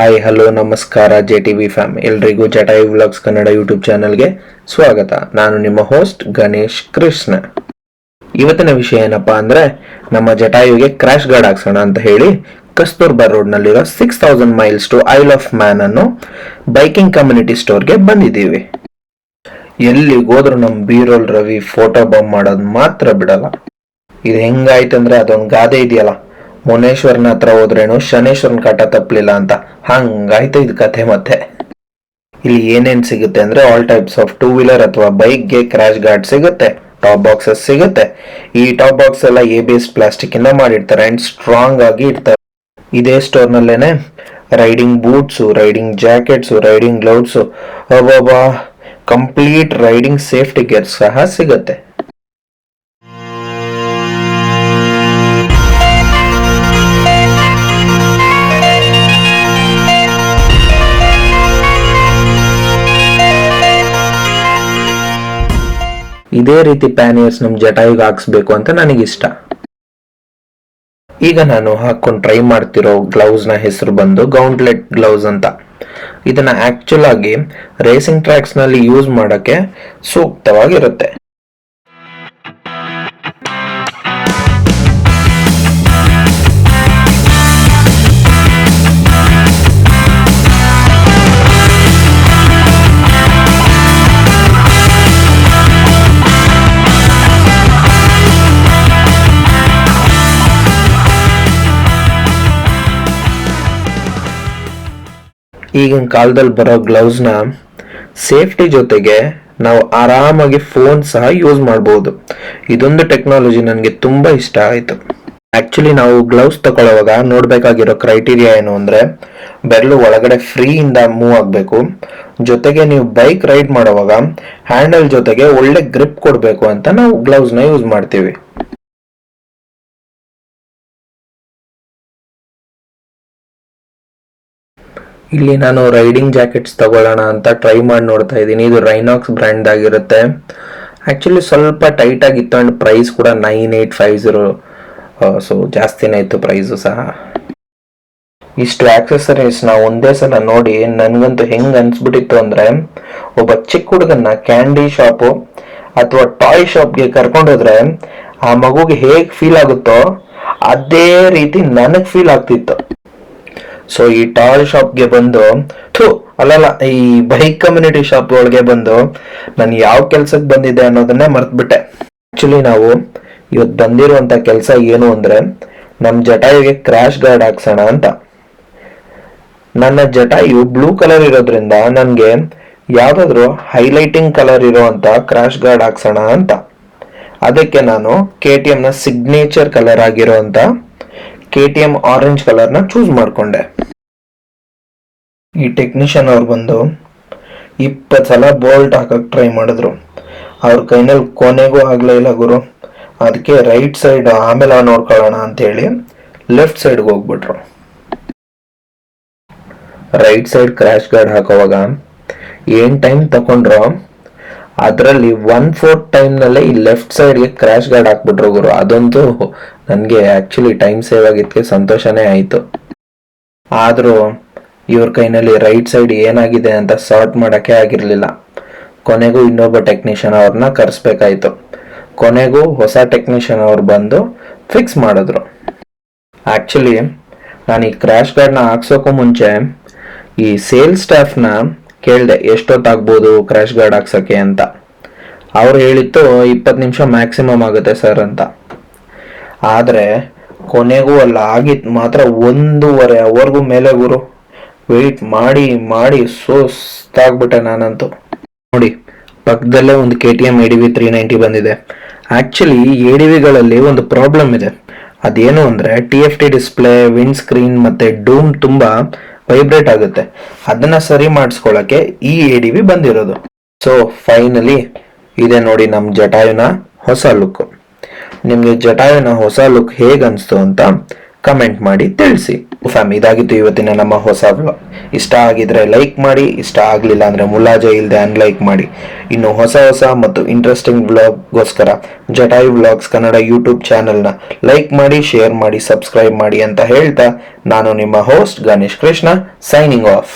Hi hello ನಮಸ್ಕಾರ J T V fam ಎಲ್ರಿಗೂ Jatayu vlogs Kannada YouTube ಚಾನಲ್ಗೆ ಸ್ವಾಗತ. ನಾನು ನಿಮ್ಮ ಹೋಸ್ಟ್ ಗಣೇಶ್ ಕೃಷ್ಣ. ಇವತ್ತಿನ ವಿಷಯ ಏನಪ್ಪಾ ಅಂದ್ರೆ, ನಮ್ಮ ಜಟಾಯುಗೆ ಕ್ರಾಶ್ ಗಾರ್ಡ್ ಹಾಕ್ಸೋಣ ಅಂತ ಹೇಳಿ, Kasturba ರೋಡ್ನಲ್ಲಿರೋ six thousand miles to isle of man ಅನ್ನು ಬೈಕಿಂಗ್ ಕಮ್ಯುನಿಟಿ ಸ್ಟೋರ್ಗೆ ಬಂದಿದ್ದೀವಿ. ಎಲ್ಲಿ ಹೋದ್ರು ನಮ್ಮ ಬೀರೋಲ್ ರವಿ ಫೋಟೋ ಬಾಂಬ್ ಮಾಡೋದು ಮಾತ್ರ ಬಿಡಲ್ಲ. ಇದು ಹೆಂಗಾಯ್ತಂದ್ರೆ, ಅದೊಂದು ಗಾದೆ ಇದೆಯಲ್ಲ. ಮುನೇಶ್ವರನ ಹತ್ರ ಹೋದ್ರೇನು ಶನೇಶ್ವರನ ಕಾಟ ತಪ್ಪಲಿಲ್ಲ ಅಂತ. ಹಂಗಾಯ್ತು ಇದು ಕಥೆ ಮತ್ತೆ. ಇಲ್ಲಿ ಏನೇನ್ ಸಿಗುತ್ತೆ ಅಂದ್ರೆ all types of two wheeler ಅಥವಾ ಬೈಕ್ಗೆ ಕ್ರ್ಯಾಶ್ ಗಾರ್ಡ್ ಸಿಗುತ್ತೆ ಟಾಪ್ ಬಾಕ್ಸಸ್ ಸಿಗುತ್ತೆ. ಈ ಟಾಪ್ ಬಾಕ್ಸ್ ಎಲ್ಲ ಎ ಬಿ ಎಸ್ ಪ್ಲಾಸ್ಟಿಕ್ ಇಂದ ಮಾಡಿರ್ತಾರೆ ಅಂಡ್ ಸ್ಟ್ರಾಂಗ್ ಆಗಿ ಇರ್ತಾರೆ ಇದೇ store ನಲ್ಲೇನೆ riding boots riding jackets riding ಅಬಾಬಾ complete riding safety gear ಸಹ ಸಿಗುತ್ತೆ. ಇದೇ ರೀತಿ ಪ್ಯಾನಿಯರ್ಸ್ ನಮ್ ಜಟಾಯಿಗೆ ಹಾಕ್ಸ್ಬೇಕು ಅಂತ ನನಗಿಷ್ಟ. ಈಗ ನಾನು ಹಾಕೊಂಡು ಟ್ರೈ ಮಾಡ್ತಿರೋ ಗ್ಲೌಸ್ನ ಹೆಸರು ಬಂದು ಗೌಂಟ್ಲೆಟ್ ಗ್ಲೌಸ್ ಅಂತ. ಇದನ್ನ ಆಕ್ಚುಲ್ ಆಗಿ ರೇಸಿಂಗ್ ಟ್ರ್ಯಾಕ್ಸ್ನಲ್ಲಿ ಯೂಸ್ ಮಾಡಕ್ಕೆ ಸೂಕ್ತವಾಗಿರುತ್ತೆ. ಈಗಿನ ಕಾಲದಲ್ಲಿ ಬರೋ ಗ್ಲೌಸ್ನ ಸೇಫ್ಟಿ ಜೊತೆಗೆ ನಾವು ಆರಾಮಾಗಿ ಫೋನ್ ಸಹ ಯೂಸ್ ಮಾಡಬಹುದು ಇದೊಂದು ಟೆಕ್ನಾಲಜಿ ನನಗೆ ತುಂಬಾ ಇಷ್ಟ ಆಯಿತು. ಆ್ಯಕ್ಚುಲಿ ನಾವು ಗ್ಲೌಸ್ ತಗೊಳ್ಳುವಾಗ ನೋಡ್ಬೇಕಾಗಿರೋ ಕ್ರೈಟೀರಿಯಾ ಏನು ಅಂದರೆ, ಬೆರಳು ಒಳಗಡೆ ಫ್ರೀ ಇಂದ ಮೂವ್ ಆಗಬೇಕು. ಜೊತೆಗೆ ನೀವು ಬೈಕ್ ರೈಡ್ ಮಾಡುವಾಗ ಹ್ಯಾಂಡಲ್ ಜೊತೆಗೆ ಒಳ್ಳೆ ಗ್ರಿಪ್ ಕೊಡಬೇಕು ಅಂತ ನಾವು ಗ್ಲೌಸ್ನ ಯೂಸ್ ಮಾಡ್ತೀವಿ. ಇಲ್ಲಿ ನಾನು ರೈಡಿಂಗ್ ಜಾಕೆಟ್ಸ್ ತಗೊಳ್ಳೋಣ ಅಂತ ಟ್ರೈ ಮಾಡಿ ನೋಡ್ತಾ ಇದ್ದೀನಿ. ಇದು ರೈನಾಕ್ಸ್ ಬ್ರ್ಯಾಂಡ್ ಆಗಿರುತ್ತೆ ಆಕ್ಚುಲಿ ಸ್ವಲ್ಪ ಟೈಟ್ ಆಗಿತ್ತು ಅಂಡ್ ಪ್ರೈಸ್ ಕೂಡ nine eight five zero so ಜಾಸ್ತಿನೇ ಇತ್ತು ಪ್ರೈಸು ಸಹ. ಇಷ್ಟು ಆಕ್ಸೆಸರೀಸ್ನ ಒಂದೇ ಸಲ ನೋಡಿ ನನಗಂತೂ ಹೆಂಗೆ ಅನಿಸ್ಬಿಟ್ಟಿತ್ತು ಅಂದರೆ, ಒಬ್ಬ ಚಿಕ್ಕ ಹುಡುಗನ್ನ ಕ್ಯಾಂಡಿ ಶಾಪು ಅಥವಾ ಟಾಯ್ ಶಾಪ್ಗೆ ಕರ್ಕೊಂಡೋದ್ರೆ ಆ ಮಗುಗೆ ಹೇಗೆ ಫೀಲ್ ಆಗುತ್ತೋ, ಅದೇ ರೀತಿ ನನಗೆ ಫೀಲ್ ಆಗ್ತಿತ್ತು. ಸೊ ಈ ಟಾಯ್ ಶಾಪ್ಗೆ ಬಂದು, ಥೂ, ಅಲ್ಲಲ್ಲ, ಈ ಬೈಕ್ ಕಮ್ಯುನಿಟಿ ಶಾಪ್ ಒಳಗೆ ಬಂದು ನಾನು ಯಾವ ಕೆಲ್ಸಕ್ಕೆ ಬಂದಿದ್ದೆ ಅನ್ನೋದನ್ನೇ ಮರ್ತ್ಬಿಟ್ಟೆ. ಆ್ಯಕ್ಚುಲಿ ನಾವು ಇವತ್ತು ಬಂದಿರುವಂಥ ಕೆಲಸ ಏನು ಅಂದ್ರೆ ನಮ್ಮ ಜಟಾಯಿಗೆ ಕ್ರಾಶ್ ಗಾರ್ಡ್ ಹಾಕ್ಸೋಣ ಅಂತ. ನನ್ನ ಜಟಾಯು ಬ್ಲೂ ಕಲರ್ ಇರೋದ್ರಿಂದ ನನಗೆ ಯಾವುದಾದ್ರೂ ಹೈಲೈಟಿಂಗ್ ಕಲರ್ ಇರುವಂತ ಕ್ರಾಶ್ ಗಾರ್ಡ್ ಹಾಕ್ಸೋಣ ಅಂತ. ಅದಕ್ಕೆ ನಾನು ಕೆ ಟಿ ಎಂ ನ ಸಿಗ್ನೇಚರ್ ಕಲರ್ ಆಗಿರುವಂತ ಕೆ ಟಿ ಎಂ ಆರೆಂಜ್ ಕಲರ್ನ ಚೂಸ್ ಮಾಡ್ಕೊಂಡೆ. ಈ ಟೆಕ್ನಿಷಿಯನ್ ಅವ್ರು ಬಂದು ಇಪ್ಪತ್ತು ಸಲ ಬೋಲ್ಟ್ ಹಾಕಕ್ಕೆ ಟ್ರೈ ಮಾಡಿದ್ರು. ಅವ್ರ ಕೈನಲ್ಲಿ ಕೊನೆಗೂ ಆಗ್ಲೇ ಇಲ್ಲ ಗುರು. ಅದಕ್ಕೆ ರೈಟ್ ಸೈಡ್ ಆಮೇಲೆ ನೋಡ್ಕೊಳ್ಳೋಣ ಅಂತ ಹೇಳಿ ಲೆಫ್ಟ್ ಸೈಡ್ಗೆ ಹೋಗ್ಬಿಟ್ರು. ರೈಟ್ ಸೈಡ್ ಕ್ರ್ಯಾಶ್ ಗಾರ್ಡ್ ಹಾಕೋವಾಗ ಏನ್ ಟೈಮ್ ತಕೊಂಡ್ರು ಅದರಲ್ಲಿ ಒನ್ ಫೋರ್ತ್ ಟೈಮ್ನಲ್ಲೇ ಈ ಲೆಫ್ಟ್ ಸೈಡ್ಗೆ ಕ್ರ್ಯಾಶ್ ಗಾರ್ಡ್ ಹಾಕ್ಬಿಟ್ರು ಗುರು. ಅದಂತೂ ನನಗೆ ಆ್ಯಕ್ಚುಲಿ ಟೈಮ್ ಸೇವ್ ಆಗಿದ್ದಕ್ಕೆ ಸಂತೋಷನೇ ಆಯಿತು. ಆದರೂ ಇವ್ರ ಕೈನಲ್ಲಿ ರೈಟ್ ಸೈಡ್ ಏನಾಗಿದೆ ಅಂತ ಸಾರ್ಟ್ ಮಾಡೋಕ್ಕೆ ಆಗಿರಲಿಲ್ಲ. ಕೊನೆಗೂ ಇನ್ನೊಬ್ಬ ಟೆಕ್ನಿಷಿಯನ್ ಅವ್ರನ್ನ ಕರೆಸ್ಬೇಕಾಯ್ತು. ಕೊನೆಗೂ ಹೊಸ ಟೆಕ್ನಿಷಿಯನ್ ಅವ್ರು ಬಂದು ಫಿಕ್ಸ್ ಮಾಡಿದ್ರು. ಆ್ಯಕ್ಚುಲಿ ನಾನು ಈ ಕ್ರ್ಯಾಶ್ ಗಾರ್ಡ್ನ ಹಾಕ್ಸೋಕ್ಕೂ ಮುಂಚೆ ಈ ಸೇಲ್ ಸ್ಟಾಫ್ನ ಕೇಳಿದೆ, ಎಷ್ಟೊತ್ತಾಗ್ಬೋದು ಕ್ರ್ಯಾಶ್ ಗಾರ್ಡ್ ಹಾಕ್ಸೋಕ್ಕೆ? ಅಂತ. ಅವ್ರು ಹೇಳಿತ್ತು ಇಪ್ಪತ್ತು ನಿಮಿಷ ಮ್ಯಾಕ್ಸಿಮಮ್ ಆಗುತ್ತೆ ಸರ್ ಅಂತ. ಆದರೆ ಕೊನೆಗೂ ಅಲ್ಲ ಆಗಿದ್ದು ಮಾತ್ರ ಒಂದೂವರೆ ಅವರ್ಗೂ ಮೇಲೆ ಗುರು. ವೆಯ್ಟ್ ಮಾಡಿ ಮಾಡಿ, ಸುಸ್ತಾಗ್ಬಿಟ್ಟೆ ನಾನಂತೂ. ನೋಡಿ, ಪಕ್ಕದಲ್ಲೇ ಒಂದು K T M A D V three ninety ಬಂದಿದೆ. ಆಕ್ಚುಲಿ ಎ ಡಿ ವಿಗಳಲ್ಲಿ ಒಂದು ಪ್ರಾಬ್ಲಮ್ ಇದೆ. ಅದೇನು ಅಂದರೆ T F T display wind screen ಮತ್ತೆ ಡೂಮ್ ತುಂಬಾ ವೈಬ್ರೇಟ್ ಆಗುತ್ತೆ. ಅದನ್ನ ಸರಿ ಮಾಡಿಸ್ಕೊಳ್ಳೋಕ್ಕೆ ಈ ಎ ಡಿ ವಿ ಬಂದಿರೋದು. ಸೊ ಫೈನಲಿ ಇದೆ ನೋಡಿ ನಮ್ಮ ಜಟಾಯುನ ಹೊಸ ಲುಕ್ ನಿಮ್ಗೆ ಜಟಾಯುನ ಹೊಸ ಲುಕ್ ಹೇಗ್ ಅನ್ಸ್ತು ಅಂತ ಕಮೆಂಟ್ ಮಾಡಿ ತಿಳಿಸಿ. ಫ್ಯಾಮ್ ಇದಾಗಿತ್ತು ಇವತ್ತಿನ ನಮ್ಮ ಹೊಸ ವ್ಲಾಗ್ ಇಷ್ಟ ಆಗಿದ್ರೆ ಲೈಕ್ ಮಾಡಿ, ಇಷ್ಟ ಆಗಲಿಲ್ಲ ಅಂದರೆ ಮುಲಾಜ ಇಲ್ಲದೆ ಅನ್ಲೈಕ್ ಮಾಡಿ. ಇನ್ನು ಹೊಸ ಹೊಸ ಮತ್ತು ಇಂಟ್ರೆಸ್ಟಿಂಗ್ ವ್ಲಾಗ್ಗೋಸ್ಕರ ಜಟಾಯು ವ್ಲಾಗ್ಸ್ ಕನ್ನಡ ಯೂಟ್ಯೂಬ್ ಚಾನಲ್ನ ಲೈಕ್ ಮಾಡಿ ಶೇರ್ ಮಾಡಿ ಸಬ್ಸ್ಕ್ರೈಬ್ ಮಾಡಿ ಅಂತ ಹೇಳ್ತಾ ನಾನು ನಿಮ್ಮ host Ganesh Krishna signing off